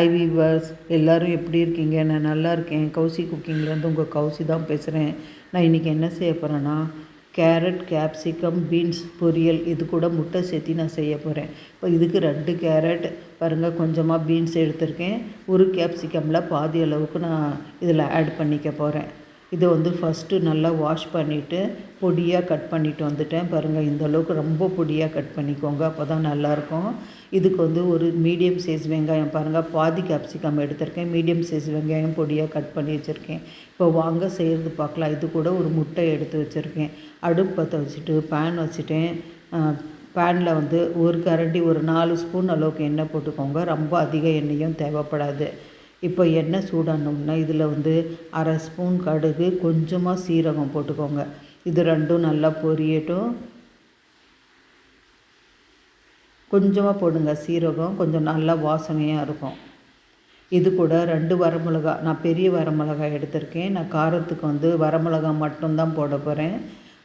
Hi viewers எல்லோரும் எப்படி இருக்கீங்க? நான் நல்லா இருக்கேன். கௌசி குக்கிங்லேருந்து உங்கள் கௌசி தான் பேசுகிறேன் நான் இன்றைக்கி என்ன செய்ய போகிறேன்னா கேரட் கேப்சிகம் பீன்ஸ் பொரியல் இது கூட முட்டை சேர்த்தி நான் செய்ய போகிறேன் இப்போ இதுக்கு ரெண்டு கேரட் பாருங்கள் கொஞ்சமாக பீன்ஸ் எடுத்திருக்கேன். ஒரு கேப்சிகமில் பாதி அளவுக்கு நான் இதில் ஆட் பண்ணிக்க போகிறேன் இதை வந்து ஃபஸ்ட்டு நல்லா வாஷ் பண்ணிவிட்டு பொடியாக கட் பண்ணிவிட்டு வந்துட்டேன். பாருங்கள் இந்த அளவுக்கு ரொம்ப பொடியாக கட் பண்ணிக்கோங்க. அப்போ தான் நல்லாயிருக்கும். இதுக்கு வந்து ஒரு மீடியம் சைஸ் வெங்காயம் பாருங்கள் பாதி கேப்சிகம் எடுத்திருக்கேன். மீடியம் சைஸ் வெங்காயம் பொடியாக கட் பண்ணி வச்சுருக்கேன். இப்போ வாங்க செய்கிறது பார்க்கலாம். இது கூட ஒரு முட்டை எடுத்து வச்சுருக்கேன். அடுப்பு பற்ற வச்சுட்டு பேன் வச்சுட்டேன். பேனில் வந்து ஒரு கரண்டி ஒரு நாலு ஸ்பூன் அளவுக்கு எண்ணெய் போட்டுக்கோங்க. ரொம்ப அதிக எண்ணெயும் தேவைப்படாது. இப்போ எண்ணெய் சூடானோம்னா இதில் வந்து அரை ஸ்பூன் கடுகு கொஞ்சமாக சீரகம் போட்டுக்கோங்க. இது ரெண்டும் நல்லா பொரியட்டும். கொஞ்சமாக போடுங்க சீரகம் கொஞ்சம் நல்லா வாசனையாக இருக்கும். இது கூட ரெண்டு வரமிளகா நான் பெரிய வரமிளகாய் எடுத்திருக்கேன். நான் காரத்துக்கு வந்து வரமிளகா மட்டும்தான் போட போகிறேன்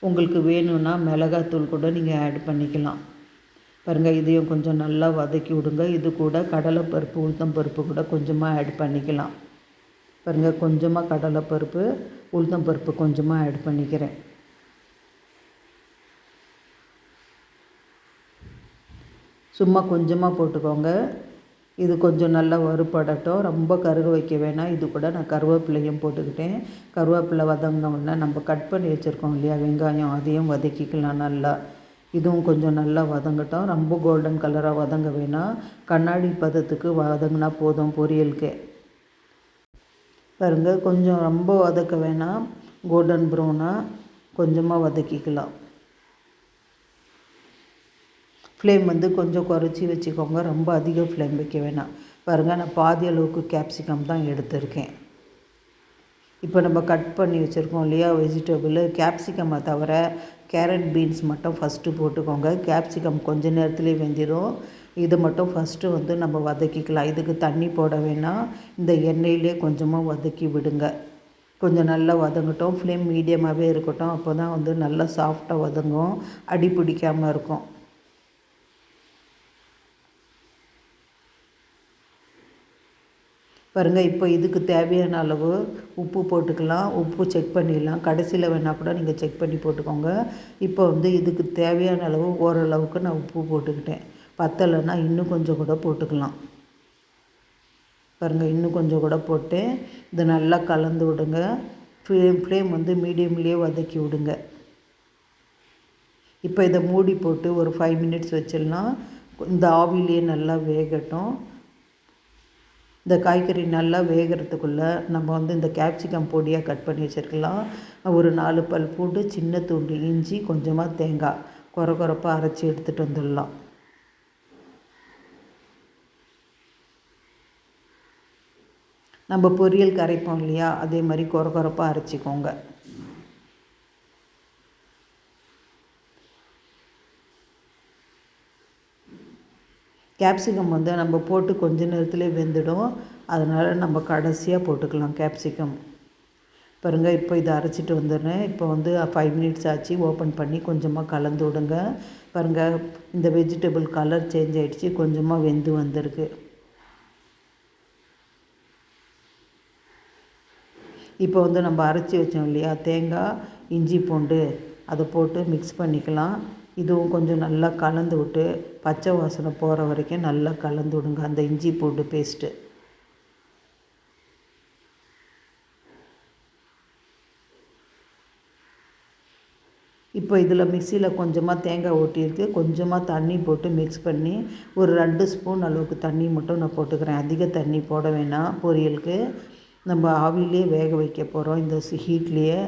உங்களுக்கு வேணும்னா மிளகாத்தூள் கூட நீங்கள் ஆட் பண்ணிக்கலாம். பாருங்கள் இதையும் கொஞ்சம் நல்லா வதக்கி விடுங்க. இது கூட கடலைப்பருப்பு உளுத்தம் பருப்பு கூட கொஞ்சமாக ஆட் பண்ணிக்கலாம். பாருங்கள் கொஞ்சமாக கடலைப்பருப்பு உளுத்தம் பருப்பு கொஞ்சமாக ஆட் பண்ணிக்கிறேன். சும்மா கொஞ்சமாக போட்டுக்கோங்க. இது கொஞ்சம் நல்லா வறுபடட்டும். ரொம்ப கருக வைக்க வேணாம். இது கூட நான் கருவேப்பிலையும் போட்டுக்கிட்டேன். கருவேப்பிலை வதங்கினோடனே நம்ம கட் பண்ணி வச்சுருக்கோம் இல்லையா வெங்காயம் அதையும் வதக்கிக்கலாம் நல்லா. இதுவும் கொஞ்சம் நல்லா வதங்கட்டும். ரொம்ப கோல்டன் கலராக வதங்க வேணாம் கண்ணாடி பதத்துக்கு வதங்கினா போதும் பொரியலுக்கு. பாருங்கள் கொஞ்சம் ரொம்ப வதக்க வேணாம் கோல்டன் ப்ரௌனாக கொஞ்சமாக வதக்கிக்கலாம். ஃப்ளேம் வந்து கொஞ்சம் குறைச்சி வச்சுக்கோங்க. ரொம்ப அதிக ஃப்ளேம் வைக்க வேணாம். பாருங்கள் நான் பாதி அளவுக்கு கேப்சிகம் தான் எடுத்திருக்கேன். இப்போ நம்ம கட் பண்ணி வச்சுருக்கோம் இல்லையா வெஜிடபிள் கேப்சிகம்மை தவிர கேரட் பீன்ஸ் மட்டும் ஃபஸ்ட்டு போட்டுக்கோங்க. கேப்சிகம் கொஞ்ச நேரத்துலேயே வெந்திடும் இது மட்டும் ஃபஸ்ட்டு வந்து நம்ம வதக்கிக்கலாம். இதுக்கு தண்ணி போட வேணாம். இந்த எண்ணெயிலே கொஞ்சமாக வதக்கி விடுங்க. கொஞ்சம் நல்லா வதங்கட்டும். ஃப்ளேம் மீடியமாகவே இருக்கட்டும். அப்போ தான் வந்து நல்லா சாஃப்டாக வதங்கும். அடி பிடிக்காமல் இருக்கும். பாருங்கள் இப்போ இதுக்கு தேவையான அளவு உப்பு போட்டுக்கலாம் உப்பு செக் பண்ணிடலாம். கடைசியில் வேணால் கூட நீங்கள் செக் பண்ணி போட்டுக்கோங்க. இப்போ வந்து இதுக்கு தேவையான அளவு ஓரளவுக்கு நான் உப்பு போட்டுக்கிட்டேன். பத்தலைன்னா இன்னும் கொஞ்சம் கூட போட்டுக்கலாம். பாருங்கள் இன்னும் கொஞ்சம் கூட போட்டு இதை நல்லா கலந்து விடுங்க. ஃப்ளேம் ஃப்ளேம் வந்து மீடியம்லேயே வதக்கி விடுங்க. இப்போ இதை மூடி போட்டு ஒரு ஃபைவ் மினிட்ஸ் வச்சிடலாம். இந்த ஆவிலேயே நல்லா வேகட்டும். இந்த காய்கறி நல்லா வேகிறதுக்குள்ளே நம்ம வந்து இந்த கேப்சிகம் பொடியாக கட் பண்ணி வச்சுருக்கலாம். ஒரு நாலு பல் பூண்டு சின்ன துண்டு இஞ்சி கொஞ்சமாக தேங்காய். குறை குறைப்பாக அரைச்சி எடுத்துகிட்டு வந்துடலாம். நம்ம பொரியல் கரைப்போம் இல்லையா? அதே மாதிரி குறை குறைப்பாக அரைச்சிக்கோங்க. கேப்சிகம் வந்து நம்ம போட்டு கொஞ்ச நேரத்துலேயே வெந்துடும். அதனால் நம்ம கடைசியாக போட்டுக்கலாம் கேப்சிகம் பாருங்கள் இப்போ இதை அரைச்சிட்டு வந்துடுறேன். இப்போ வந்து ஃபைவ் மினிட்ஸ் ஆச்சு. ஓப்பன் பண்ணி கொஞ்சமாக கலந்து விடுங்க. பாருங்கள் இந்த வெஜிடபிள் கலர் சேஞ்ச் ஆகிடுச்சு கொஞ்சமாக வெந்து வந்திருக்கு. இப்போ வந்து நம்ம அரைச்சி வச்சோம் இல்லையா? தேங்காய் இஞ்சி பூண்டு அதை போட்டு மிக்ஸ் பண்ணிக்கலாம். இதுவும் கொஞ்சம் நல்லா கலந்து விட்டு பச்சை வாசனை போகிற வரைக்கும் நல்லா கலந்து விடுங்க. அந்த இஞ்சி பூண்டு பேஸ்ட்டு இப்போ இதில் மிக்சியில் கொஞ்சமாக தேங்காய் ஊட்டியிருக்கு கொஞ்சமாக தண்ணி போட்டு மிக்ஸ் பண்ணி ஒரு ரெண்டு ஸ்பூன் அளவுக்கு தண்ணி மட்டும் நான் போட்டுக்கிறேன். அதிக தண்ணி போட வேணாம். பொரியலுக்கு நம்ம ஆவிலே வேக வைக்க போகிறோம் இந்த ஹீட்லேயே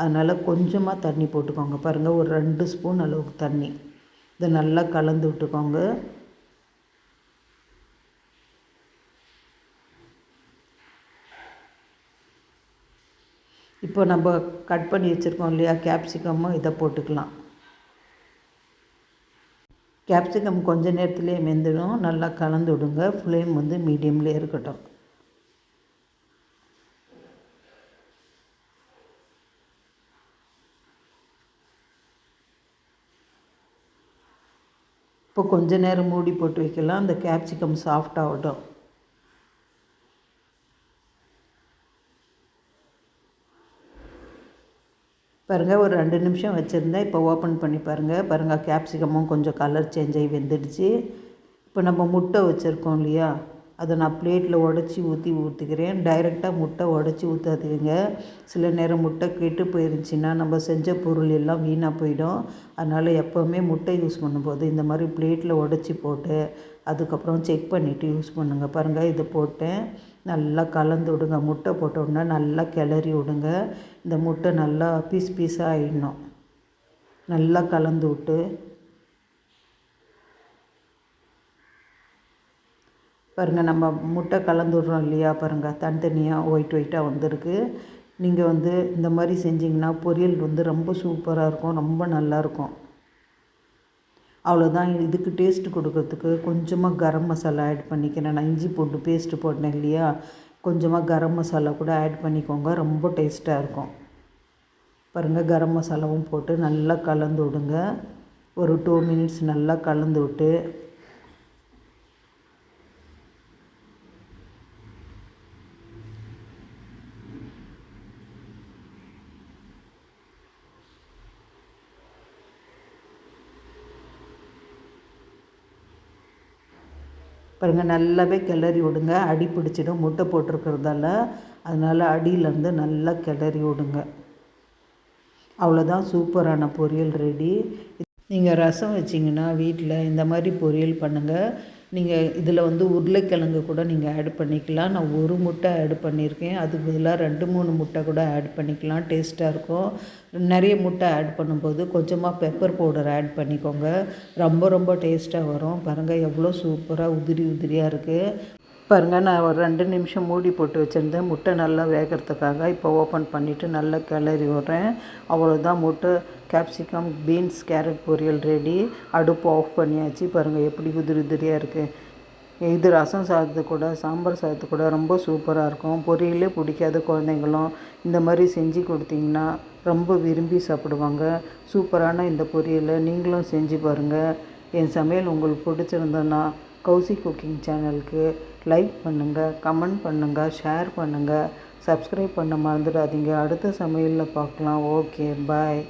அதனால் கொஞ்சமாக தண்ணி போட்டுக்கோங்க. பாருங்கள் ஒரு ரெண்டு ஸ்பூன் அளவுக்கு தண்ணி. இதை நல்லா கலந்து விட்டுக்கோங்க. இப்போ நம்ம கட் பண்ணி வச்சுருக்கோம் இல்லையா? கேப்சிகமும் இதை போட்டுக்கலாம். கேப்சிகம் கொஞ்ச நேரத்துலேயே மெந்துடும் நல்லா கலந்து விடுங்க. ஃப்ளேம் வந்து மீடியம்லேயே இருக்கட்டும். இப்போ கொஞ்ச நேரம் மூடி போட்டு வைக்கலாம். அந்த கேப்சிகம் சாஃப்ட் ஆகட்டும். பாருங்கள் ஒரு ரெண்டு நிமிஷம் வச்சுருந்தேன். இப்போ ஓப்பன் பண்ணி பாருங்கள் பாருங்கள் கேப்சிகமும் கொஞ்சம் கலர் சேஞ்ச் ஆகி வெந்துடுச்சு. இப்போ நம்ம முட்டை வச்சுருக்கோம் இல்லையா? அதை நான் பிளேட்டில் உடச்சி ஊற்றி ஊற்றிக்கிறேன் டைரெக்டாக முட்டை உடச்சி ஊற்றாதீங்க சில நேரம் முட்டை கெட்டு போயிருந்துச்சின்னா நம்ம செஞ்ச பொருள் எல்லாம் வீணாக போயிடும். அதனால் எப்போவுமே முட்டை யூஸ் பண்ணும்போது இந்த மாதிரி பிளேட்டில் உடச்சி போட்டு அதுக்கப்புறம் செக் பண்ணிவிட்டு யூஸ் பண்ணுங்கள் பாருங்கள் இதை போட்டேன். நல்லா கலந்து விடுங்க. முட்டை போட்ட நல்லா கிளறி விடுங்க. இந்த முட்டை நல்லா பீஸ் பீஸாக ஆகிடணும் நல்லா கலந்து விட்டு பாருங்கள் நம்ம முட்டை கலந்து இல்லையா? பாருங்கள் தனித்தனியாக ஒயிட் ஒயிட்டாக வந்திருக்கு. நீங்கள் வந்து இந்த மாதிரி செஞ்சிங்கன்னா பொரியல் வந்து ரொம்ப சூப்பராக இருக்கும் ரொம்ப நல்லாயிருக்கும் அவ்வளோதான் இதுக்கு டேஸ்ட்டு கொடுக்கறதுக்கு கொஞ்சமாக கரம் மசாலா ஆட் பண்ணிக்கிறேன். நான் இஞ்சி பூண்டு பேஸ்ட்டு போட்டேன் இல்லையா? கொஞ்சமாக கரம் மசாலா கூட ஆட் பண்ணிக்கோங்க ரொம்ப டேஸ்ட்டாக இருக்கும். பாருங்கள் கரம் மசாலாவும் போட்டு நல்லா கலந்து விடுங்க. ஒரு டூ மினிட்ஸ் நல்லா கலந்து விட்டு பாருங்கள் நல்லாவே கிளறி விடுங்க. அடி பிடிச்சிடும். முட்டை போட்டிருக்கிறதால அதனால் அடியிலேருந்து நல்லா கிளறி விடுங்க. அவ்வளோதான் சூப்பரான பொரியல் ரெடி. நீங்கள் ரசம் வச்சிங்கன்னா வீட்டில் இந்த மாதிரி பொரியல் பண்ணுங்கள் நீங்கள் இதில் வந்து உருளைக்கிழங்கு கூட நீங்கள் ஆட் பண்ணிக்கலாம். நான் ஒரு முட்டை ஆட் பண்ணியிருக்கேன். அதுக்கு பதிலாக ரெண்டு மூணு முட்டை கூட ஆட் பண்ணிக்கலாம். டேஸ்ட்டாக இருக்கும். நிறைய முட்டை ஆட் பண்ணும்போது கொஞ்சமாக பெப்பர் பவுடர் ஆட் பண்ணிக்கோங்க. ரொம்ப ரொம்ப டேஸ்ட்டாக வரும். பாருங்கள் எவ்வளோ சூப்பராக உதிரி உதிரியாக இருக்குது பாருங்கள் நான் ஒரு ரெண்டு நிமிஷம் மூடி போட்டு வச்சுருந்தேன். முட்டை நல்லா வேகிறதுக்காக இப்போ ஓப்பன் பண்ணிவிட்டு நல்லா கிளறி விட்றேன். அவ்வளோதான் முட்டை கேப்சிகம் பீன்ஸ் கேரட் பொரியல் ரெடி அடுப்பு ஆஃப் பண்ணியாச்சு. பாருங்கள் எப்படி உதிரி உதிரியாக இருக்குது இது ரசம் சாதத்து கூட சாம்பார் சாதத்து கூட ரொம்ப சூப்பராக இருக்கும். பொரியலே பிடிக்காத குழந்தைங்களும் இந்த மாதிரி செஞ்சு கொடுத்தீங்கன்னா ரொம்ப விரும்பி சாப்பிடுவாங்க. சூப்பரான இந்த பொரியலை நீங்களும் செஞ்சு பாருங்கள் என் சமையல் உங்களுக்கு பிடிச்சிருந்ததுன்னா கௌசி குக்கிங் சேனலுக்கு லைக் பண்ணுங்கள் கமெண்ட் பண்ணுங்கள் ஷேர் பண்ணுங்கள் சப்ஸ்கிரைப் பண்ண மறந்துடாதீங்க. அடுத்த சமையலில் பார்க்கலாம். Okay bye.